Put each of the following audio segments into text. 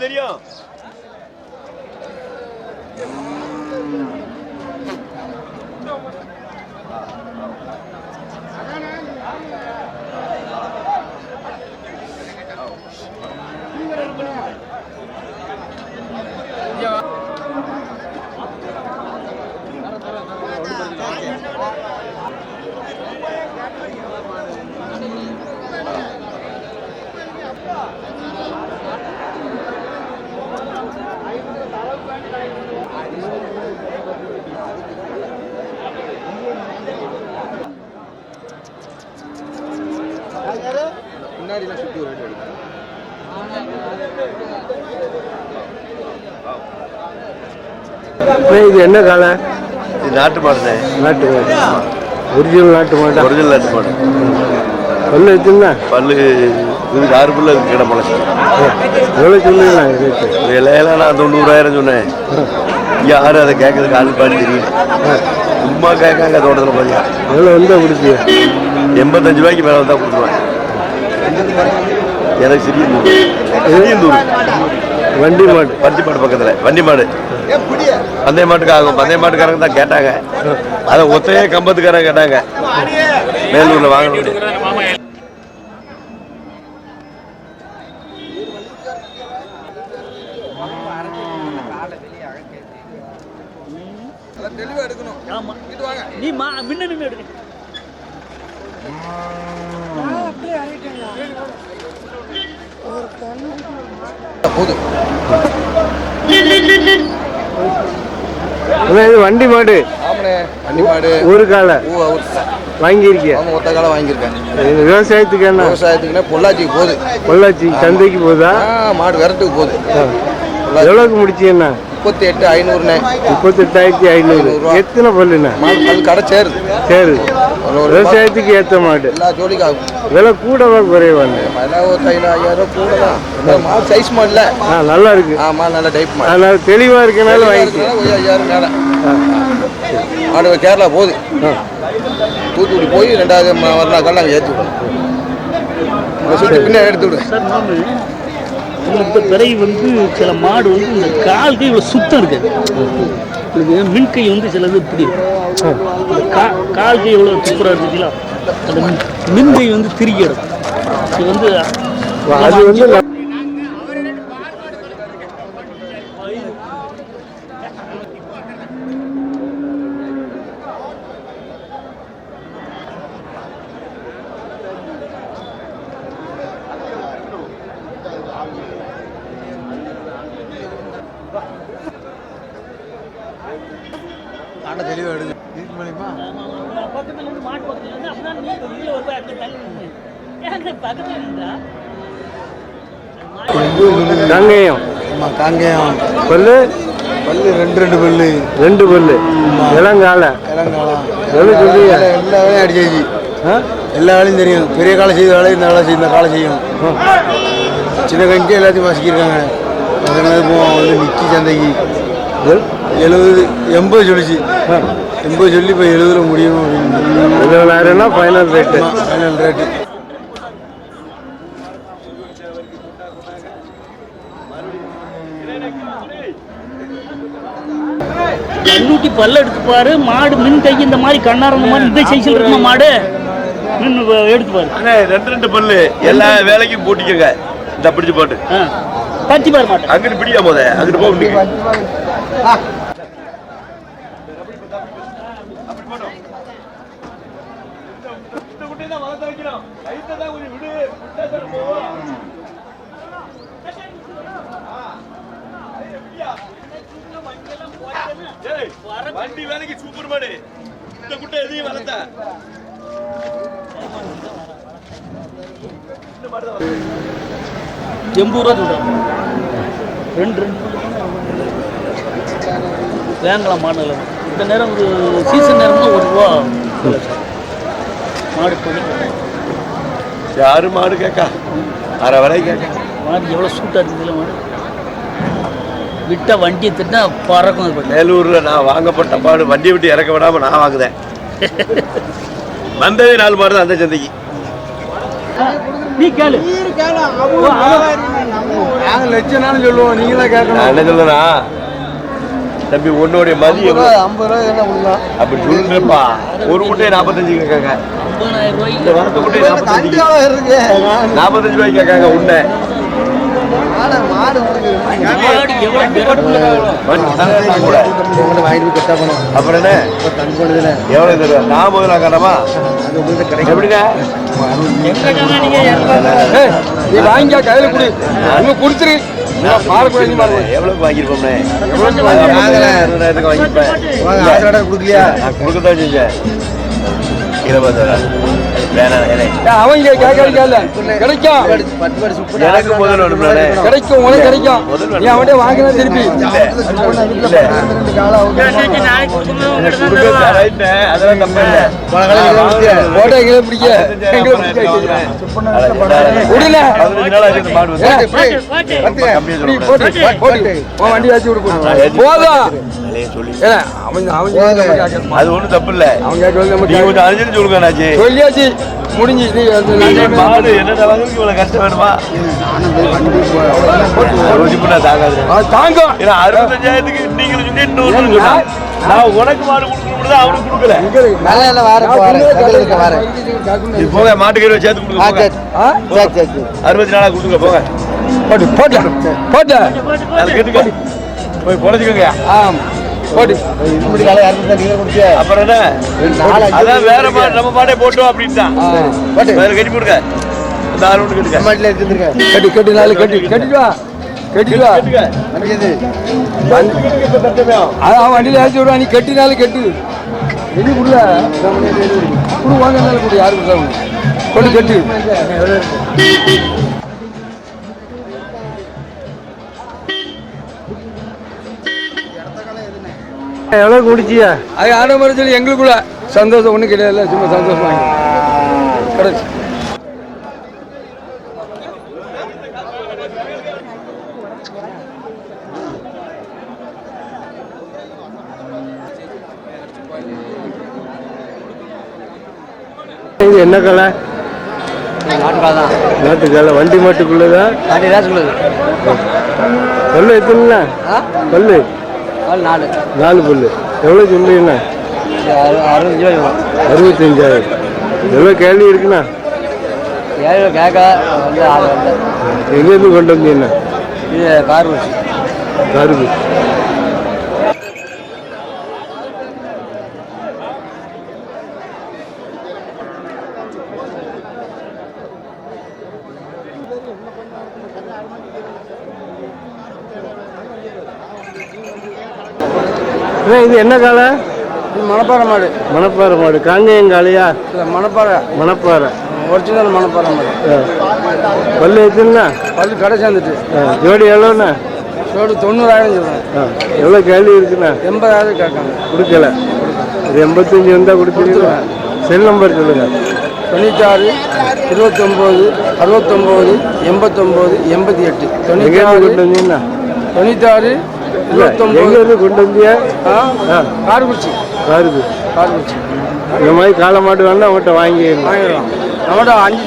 தெரியும். இது என்ன காலை? இது நாட்டு மாடுண்ணே. நாட்டு மாடு. ஒரிஜினல் நாட்டு மாடா? ஒரிஜினல் நாட்டு மாடு. பல்லு வச்சுருந்தா? பல்லு இதுக்கு ஆறு புள்ள இருக்கு கிட முளைச்சி எவ்வளோ சொல்லுங்களா ரேட்டு விலையெல்லாம் நான் தொண்ணூறாயிரம் சொன்னேன். யாரும் அதை கேட்கறதுக்கு ஆளு பாடி தெரியல. சும்மா கேட்காங்க தோட்டத்தில் பாதியா எவ்வளோ வந்தால் கொடுப்பியா? எண்பத்தஞ்சு ரூபாய்க்கு மேலே வந்தால் கொடுத்துருவேன். எனக்கு சிறியந்தூர் சிறியந்தூர் வண்டி மாடு. வண்டி மாடு பக்கத்தில். வண்டி மாடு. பந்தய மாட்டுக்கு ஆகும் பந்தய மாட்டுக்காரங்க தான் கேட்டாங்க. அதை ஒத்தையே கம்பத்துக்காரங்க கேட்டாங்க. மேலூரில் வாங்கணும் தெளிவாக எடுக்கணும் ஆமா நீ மா முன்ன நின்று எடுக்க போதும் அண்ணா, இது வண்டி மாடு. வண்டி மாடு. ஒரு காலை. வாங்கியிருக்கியா? ஒத்த காலம் வாங்கியிருக்கேன். விவசாயத்துக்கு என்ன? விவசாயத்துக்குன்னா பொள்ளாச்சிக்கு போகுது. பொள்ளாச்சி சந்தைக்கு போகுதா? மாடு விரட்டுக்கு போகுது. எவ்வளோக்கு முடிச்சீங்கண்ணா முப்பத்தி எட்டு ஐநூறுண்ணே. முப்பத்தெட்டாயிரத்தி ஐநூறு. எத்தனை பல்லுண்ணா பல் கடை சேருது. சரி ஒரு ஒரு விவசாயத்துக்கு ஏற்ற மாடு. எல்லா ஜோலிக்கும் ஆகும். விலை கூடவா குறைவாண்ணே ஒரு ஐயாயிரம் கூட தான். சைஸ் மாடல ஆ நல்லா இருக்கு. ஆ மாடு நல்ல டைப் மாடு. அதனால தெளிவாக இருக்கனால வாங்கிக்க ஒரு ஐயாயிரம் மேலே. மாடு கேரளா போகுது. தூத்துக்குடி போய் ரெண்டாவது மறுநாள் காலையில் அங்கே ஏற்றி பின்னாடி எடுத்து விடு. சார் மாமு உங்களுக்கு பிறகு வந்து சில மாடு வந்து இந்த கால் கை இவ்வளோ சுத்தம் இருக்காது. இது மின் கை வந்து சிலது இப்படி. இந்த கா கால் கை எவ்வளோ சூப்பராக இருந்துச்சுங்களா அந்த மின்- மின் கை வந்து திருக்கி எடுக்கும் இது வந்து அது வந்து ந- ஆண்டை தெளிவாக எடுங்க இதுக்கு மேலேயுமா பக்கத்துல இருந்து மாட்டு பக்கத்துல இருந்து அப்படின்னா நீ வெளியில ஒரு போய் அப்படியே தள்ளி நின்னு. ஏன் அந்த பக்கத்துல இருந்தா காங்கேயம். ஆமாம் காங்கேயம். பல்லு? பல்லு ரெண்டு ரெண்டு பல்லு. ரெண்டு பல்லு. இளங்காலை. இளங்காலம் எவ்வளோ சொல்றீங்க? எல்லா வேலையும் அடிச்சாச்சு எல்லா வேலையும் தெரியும். பெரிய காலை செய்த வேலை இந்த வேலை செய்ய இந்த காலை செய்யும். சின்ன கஞ்சி எல்லாத்தையும் வாசிக்கிருக்காங்க. அதனால போவோம் வந்து சந்தைக்கு எழுபது எண்பது சொல்லிச்சு. எண்பது சொல்லி இப்போ எழுபதுல முடியணும் அப்படின்னு ஃபைனல் ரேட்டு ஃபைனல் ரேட்டு கண்ணூட்டி பல்ல எடுத்து பாரு. மாடு மின் கை இந்த மாதிரி கண்ணார இந்த மாதிரி இந்த சைஸில் இருக்குமா மாடு? நின்று எடுத்து பாரு. அண்ணே ரெண்டு ரெண்டு பல்லு. எல்லா வேலைக்கும் போட்டிக்கங்க. இந்த பிடிச்சு போட்டு. தட்டி பாரு மாட்டேன் அங்கிட்டு பிடிக்காம போத. அங்கிட்டு போக முடியும் வண்டி வேலைக்கு சூப்பர் மாடு இந்த குட்டை எதையும் வளர்த்த? எண்பது ரூபா சொல்றேன். ரெண்டு ரெண்டு. வேங்கலாம் மாடல இந்த நேரம் ஒரு சீசன் நேரம்னா ஒரு ரூபா மாடு பண்ணி யாரு மாடு கேட்கா அரை வரை கேட்க மாடு எவ்வளோ சூட்டாக இருக்குதுல்ல மாடு. விட்டா வண்டியை திட்டா பறக்கும் பண்ணி மேலூர்ல நான் வாங்கப்பட்ட மாடு வண்டியை விட்டு இறக்க விடாம நான் வாங்குதேன். வந்ததே நாலு மாடு தான் அந்த சந்தைக்கு. நீ கேளு. நாங்கள் லட்சம்னாலும் சொல்லுவோம் நீங்களே கேட்கணும் நான் என்ன சொல்றேன்னா தம்பி உன்னுடைய மதி? ஐம்பது ரூபா என்ன கொடுக்கலாம் அப்படி சொல்லுங்கப்பா. ஒரு முட்டையை நாற்பத்தஞ்சு கேட்காங்க. இந்த வரத்து முட்டையை நாற்பத்தஞ்சு இருக்கு? நாற்பத்தஞ்சு ரூபாய்க்கு கேட்காங்க உன்னை. அப்புறம் என்ன? எவ்வளவு தருவா நான் முதல்ல கிடைக்கும். எப்படிண்ணே நீ வாங்கிக்க கையில் கொடு. கொடுத்துரு எவ்வளவுக்கு வாங்கியிருப்போம்ண்ணே வாங்கல. இருபதாயிரத்துக்கு ரூபா கொடுக்கலையா? கொடுக்கத்தான் செஞ்சேன். இருபதாயிரம். அவங்க கேட்கல. கிடைக்கும். எனக்கு முதல் கிடைக்கும் உனக்கு கிடைக்கும். நீ அவன்கிட்ட வாங்கினா திருப்பி. அதெல்லாம் தப்பு இல்லை. போட்டோ எங்களை பிடிக்க. எங்களை பிடிக்க விடல. வண்டி ஆச்சு. போதும். அவன் அவன். அது ஒண்ணும் தப்பு இல்ல. அவன். சொல்லியாச்சு. முடிஞ்சு நீ அந்த நீங்க மாடு என்னென்ன வாங்குறதுக்கு இவ்வளவு ஆ, தாங்கும் ஏன்னா அறுபத்தஞ்சாயிரத்துக்கு நீங்க நான் உனக்கு மாடு கொடுக்கணும் அவனுக்கு கொடுக்கல. மாட்டுக்கறி சேர்த்து கொடுங்க. அறுபத்தி நாலா கொடுங்க போங்க. போட்டு போட்டு. போட்டு போய் பொழைச்சுக்கோங்க. ஆம். போட்டு அப்புறம் என்ன? அதான் வேற மாடு நம்ம மாடே போட்டோம் அப்படின்ட்டான் வேற கட்டி கொடுங்க இந்த ஆள் ஒன்று கட்டுங்க. கட்டி கட்டி நாலு கட்டி கட்டிட்டு வா கட்டிட்டு வா கட்டுங்க. இப்ப தட்டமே அதான் வண்டியில் ஏற்றி விடுவா நீ கட்டினாலும் கட்டு. எது கொடுல கொடு வாங்க இருந்தாலும் கொடு யாரு கொடுத்தா கொண்டு கட்டு. எவ்வளோ குடிச்சியா? அது ஆட மாதிரி சொல்லி எங்களுக்குள்ள சந்தோஷம் ஒன்றும் கிடையாது சும்மா சந்தோஷமா கிடைச்சு இது என்ன கலை? நாட்டுக்கலை வண்டி மாட்டுக்குள்ளதா? பல்லு எத்தனை பல்லு நாலு. நாலு பல்லு. எவ்வளோ சொல்லுங்கண்ணா அறுபது ரூபாய் அறுபத்தஞ்சாயிரம். எவ்வளோ கேள்வி இருக்குண்ணா? ஏழு கேட்க வந்து ஆள் வரல. எங்கேருந்து கொண்டு வந்தீங்கண்ணா இது கார் வச்சு அண்ணா, இது என்ன காலை இது மணப்பாறை மாடு. மணப்பாறை மாடு. காங்கேயம் காளையா? இல்லை மணப்பாறை. மணப்பாறை. ஒரிஜினல் மணப்பாறை மாடு. பல்லு எத்தனைண்ணா? பல்லு கடை சேர்ந்துட்டு. ஜோடி எவ்வளோண்ணா? சோடு தொண்ணூறாயிரம் சொல்கிறேன் எவ்வளோ கேள்வி இருக்குண்ணா? எண்பதாயிரம் கேட்காங்க கொடுக்கல. ஒரு எண்பத்தஞ்சு வந்தால் கொடுத்துருவீங்களா செல் நம்பர் சொல்லுங்க. தொண்ணூத்தாறு இருபத்தொம்போது அறுபத்தொம்போது எண்பத்தொம்போது எண்பத்தி எட்டு. எங்கேருந்து தொண்ணூத்தாறு எங்கேருந்து கொண்டு வந்தியா? கார்குச்சி காருக்கு கார்குச்சி இந்த மாதிரி காளை மாடு வேணா அவங்கள்ட்ட வாங்கிடலாம் வாங்கிடலாம். நம்மகிட்ட அஞ்சு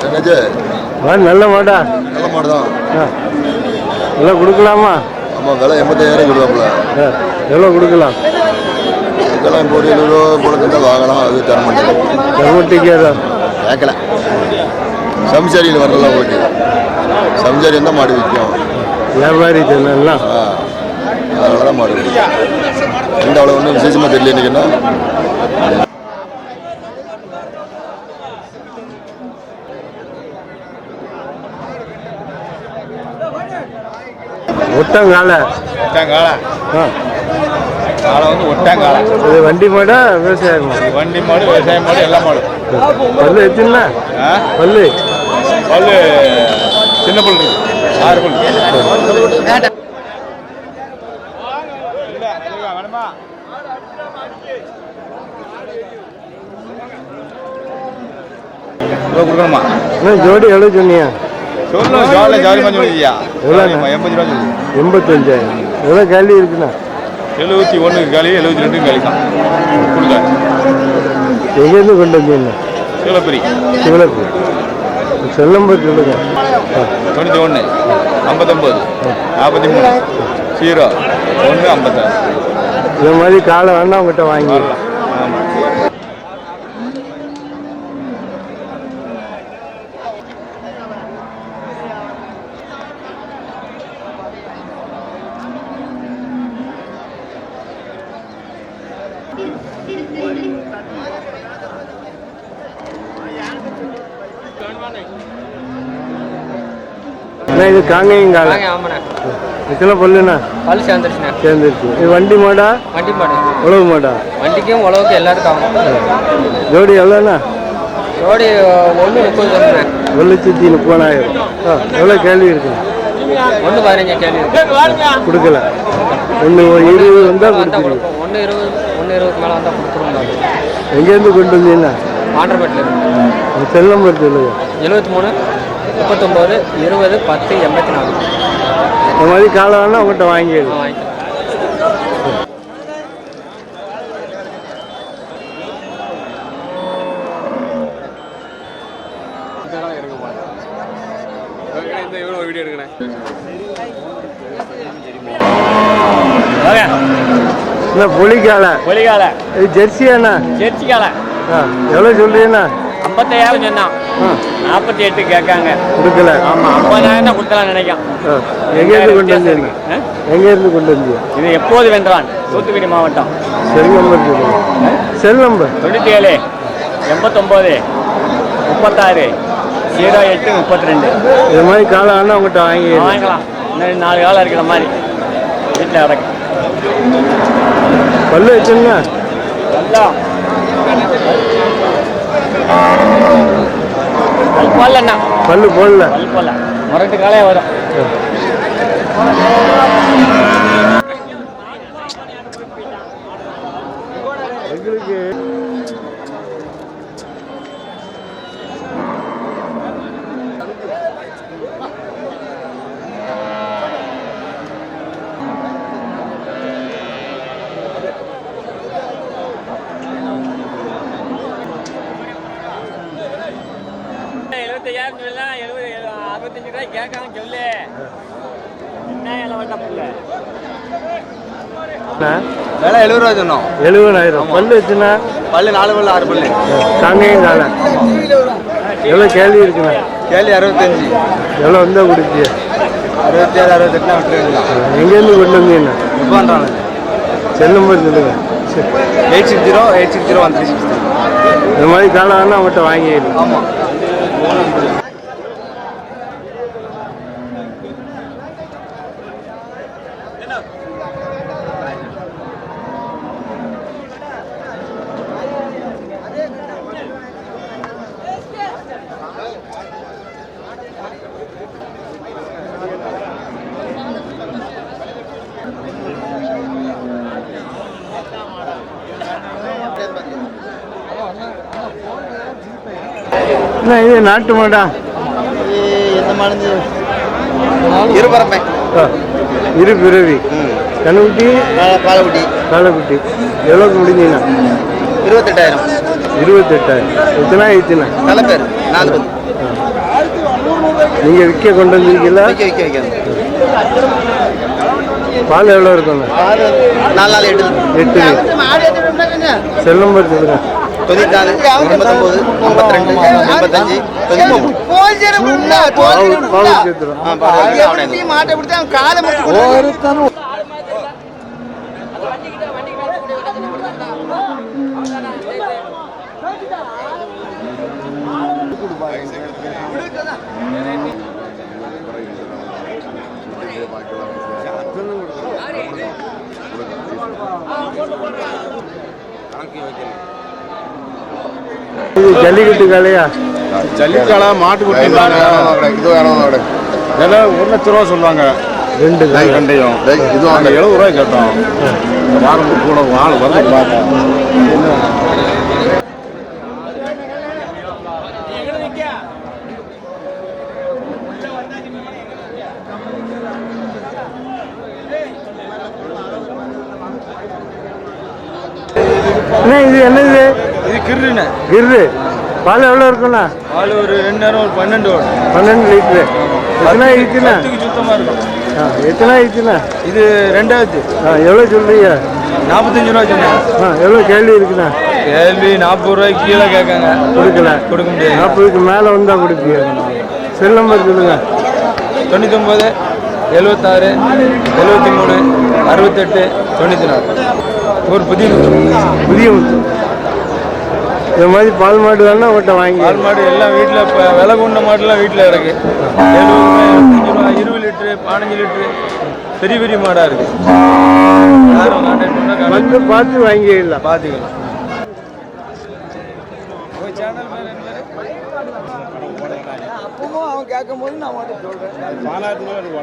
என்னது? ஆ நல்ல மாடா. நல்ல மாடு தான் எல்லாம் கொடுக்கலாமா? ஆமாம் விலை எண்பத்தாயிரம் ஆ எவ்வளோ கொடுக்கலாம்? இதெல்லாம் இப்போ ஒரு எழுபது ரூபா போல இருந்தால் வாங்கலாம் அது தர மாட்டேன். கருமட்டிக்காரா கேட்கல. சம்சாரியில் வரலாம் ஓட்டி சம்சாரி இருந்தால் மாடு விற்கும். வியாபாரி தானெல்லாம் ஆ அதனால தான் மாடு விற்கும். எந்த அவ்வளோ ஒன்றும் விசேஷமாக தெரியல இன்னைக்குன்னா ஒட்டங்காலை. ஒட்டாங்காலை. ஆ. காலை வந்து ஒட்டாங்காலை இது வண்டி மாடா விவசாயம் மாடா? வண்டி மாடு விவசாய மாடு எல்லா மாடு பல்லு எத்தனைண்ணா ஆ? பல்லு. பல்லு சின்ன பல் இருக்கு. ஆறு பல் வேணுமா இவ்வளோ கொடுக்கணுமா? அண்ணா ஜோடி எவ்வளோ சொன்னியா? சொல்லணும் ஜாலி எவ்வளோண்ணா? எண்பது ரூபா சொல்லி எண்பத்தஞ்சாயிரம். எவ்வளோ கேள்வி இருக்குண்ணா? எழுபத்தி ஒன்றுக்கு காலி எழுபத்தி ரெண்டுக்கு காலி தான். கொடுங்க எங்கேருந்து கொண்டு வந்தீங்க? சிவலப்பரி சிவலப்பு செல் நம்பர் சொல்லுங்க தொண்ணூற்றி ஒன்று ஐம்பத்தொம்போது நாற்பத்தி மூணு ஜீரோ ஒன்று ஐம்பத்தாறு. இந்த மாதிரி காலை வேணா உங்கள்கிட்ட வாங்கி வரலாம் ஆமாம் அண்ணா இது காங்கேயம் காலை வாங்க ஆமாண்ணே. எத்தனை பல்லுண்ணா? பல் சேர்ந்துருச்சுண்ணே. சேர்ந்துருச்சு. இது வண்டி மாடா? வண்டி மாடு. உழவு மாடா? வண்டிக்கும் உழவுக்கும் எல்லாருக்கும் ஆகும் ஜோடி எவ்வளோண்ணா? ஜோடி ஒன்று முப்பது சொல்லுண்ணே ஒரு லட்சத்தி முப்பதாயிரம். எவ்வளோ கேள்வி இருக்கு? ஒன்று பதினஞ்சு கேள்வி கொடுக்கல. ஒன்று இருபது வந்தால் ஒன்று இருபது. ஒன்று இருபதுக்கு மேலே வந்தால் கொடுத்துருவோம் எங்கேருந்து கொண்டு வந்தீங்கன்னா ஆண்டர்பேட்டில் இருக்கு செல் நம்பர் சொல்லுங்க எழுபத்தி மூணு முப்பத்தொம்போது இருபது பத்து எண்பத்தி நாலு. இந்த மாதிரி காலை வேணா உங்கள்கிட்ட வாங்கிடுங்க ஆ வாங்கிக்கலாம். என்ன புலிக்காலை? இது ஜெர்சியாண்ணா சேர்ச்சிக்கால ஆ எவ்வளோ சொல்றீங்கண்ணா ஐம்பத்தாயிரம் சொன்னான். நாற்பத்தி எட்டு கேட்காங்க. கொடுக்கல. ஆமாம் ஐம்பதாயிரம் தான் கொடுக்கலாம் நினைக்கும் எங்கேருந்து கொண்டு வந்தீங்க? எங்கேருந்து கொண்டு வந்தீங்க? இது எப்போது வென்றான்? தூத்துக்குடி மாவட்டம். செல் நம்பர் சொல்லுங்க. செல் நம்பர் தொண்ணூற்றி ஏழு எண்பத்தொம்போது முப்பத்தாறு ஜீரோ எட்டு முப்பத்தி ரெண்டு இது மாதிரி காலை வேணா உங்கள்கிட்ட வாங்கிடுங்க. வாங்கலாம் இன்னும் நாலு காலம் இருக்கிற மாதிரி. வீட்டில் கிடக்கு பல்லு வச்சுங்க. பல்லு போடல. முரட்டு காலே வரும். ரூபாய் கேட்காம சொல்லு. என்ன இளவட்ட புள்ள? விலை எழுபது ரூபா சொன்னோம். எழுபதாயிரம். பல்லு வச்சுண்ணா பல்லு நாலு பல்லு ஆறு பல்லு. காங்கேயம் காலை எவ்வளோ கேள்வி இருக்குண்ணா? கேள்வி அறுபத்தஞ்சு. எவ்வளோ வந்தால் கொடுப்பிய அறுபத்தி ஏழு அறுபத்தெட்டுனா விட்டுருக்கலாம் எங்கேருந்து கொண்டு வந்தீங்கண்ணா பண்ணுறாங்க செல் நம்பர் சொல்லுங்க. சரி. Eight six zero eight six zero one three six இந்த மாதிரி காலை வேணா அவங்கள்ட்ட வாங்கிடுங்க ஆமாம் என்ன இது நாட்டு மாடா. ஆ, இரு பிறவி. கண்ணுக்குட்டி? பாலக்குட்டி. காலைக்குட்டி எவ்வளோக்கு முடிஞ்சீங்கண்ணா இருபத்தெட்டாயிரம். இருபத்தெட்டாயிரம். எத்தனை ஆயிடுச்சுண்ணா நல்ல பேர் நாலு பேர் நீங்கள் விற்க கொண்டு வந்திருக்கீங்களா? வைக்க வைக்க வைக்க பால் எவ்வளோ இருக்குண்ணா நாலு நாள் எட்டு. எட்டு செல் நம்பர் சொல்லுங்க. தொண்ணூத்தி நாலு எண்பத்தொம்போது ஐம்பத்தி ரெண்டு எண்பத்தஞ்சு தொண்ணூத்தி ஜல்லிக்கட்டு காலையா? ஜல்லிக்கால மாட்டுக்குட்டி இது வேணும் விலை ஒரு லட்ச ரூபா சொல்லுவாங்க. ரெண்டு ரெண்டையும். இது நாங்க எழுபது ரூபாய் கேட்டோம். வாரம் கூட ஆள் வந்து பார்த்தோம் அண்ணா இது என்னது? இது கிருண்ணே கிர்ரு பால் எவ்வளோ இருக்குண்ணா? பால் ஒரு ரெண்டு நேரம் ஒரு பன்னெண்டு வரும். பன்னெண்டு லிட்டரு எத்தனை ஆயிடுச்சுண்ணா சுத்தமாக இருக்கும். ஆ எத்தனை ஆயிடுச்சுண்ணா இது ரெண்டாவது ஆ எவ்வளோ சொல்றீங்க? நாற்பத்தஞ்சு ரூபா சொன்னேன். ஆ எவ்வளோ கேள்வி இருக்குண்ணா? கேள்வி நாற்பது ரூபாய்க்கு கீழே கேட்காங்க. கொடுக்கல. கொடுக்க முடியாது. நாற்பதுக்கு மேலே வந்தால் கொடுப்பீங்க செல் நம்பர் சொல்லுங்க. தொண்ணூத்தொம்பது எழுபத்தாறு எழுபத்தி மூணு அறுபத்தெட்டு தொண்ணூற்றி நாலு. ஒரு புதிய புதிய முத்து இந்த மாதிரி பால் மாடு வேணா உங்கள்கிட்ட வாங்கி பால் மாடு எல்லாம் வீட்டில் இப்போ விலை கொண்ட மாடுலாம் வீட்டில் இருக்கு எழுபது ரூபா, எழுபத்தஞ்சு ரூபா இருபது லிட்ரு பதினஞ்சு லிட்ரு. பெரிய பெரிய மாடாக இருக்கு. யாரும் கான்டாக்ட் பண்ணால் கான்டாக்ட் வந்து பார்த்து வாங்கிடலாம். பார்த்துக்கலாம். அப்பவும் அவன் கேட்கும் போது நான் மட்டும் சொல்றேன்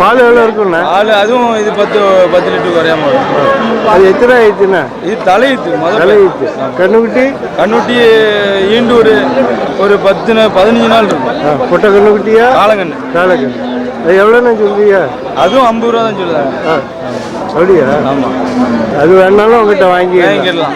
பால் எவ்வளோ இருக்குண்ணா ஆள் அதுவும் இது பத்து பத்து லிட்டர் குறையாம வரும். அது எத்தனை ஆயிடுச்சுண்ணா? இது தலையுத்து முதல்ல தலையிட்டு. கண்ணுக்குட்டி? கண்ணுட்டி ஈண்டு ஒரு ஒரு பத்து பதினஞ்சு நாள் இருக்கும். பொட்டை கண்ணுக்குட்டியா? காலங்கண்ணு காலக்கண்ணு. அது எவ்வளோண்ணா சொல்றீங்க? அதுவும் ஐம்பது ரூபா தான் சொல்லுறாங்க. அப்படியா? ஆமாம் அது வேணாலும் உங்ககிட்ட வாங்கி வாங்கிடலாம்.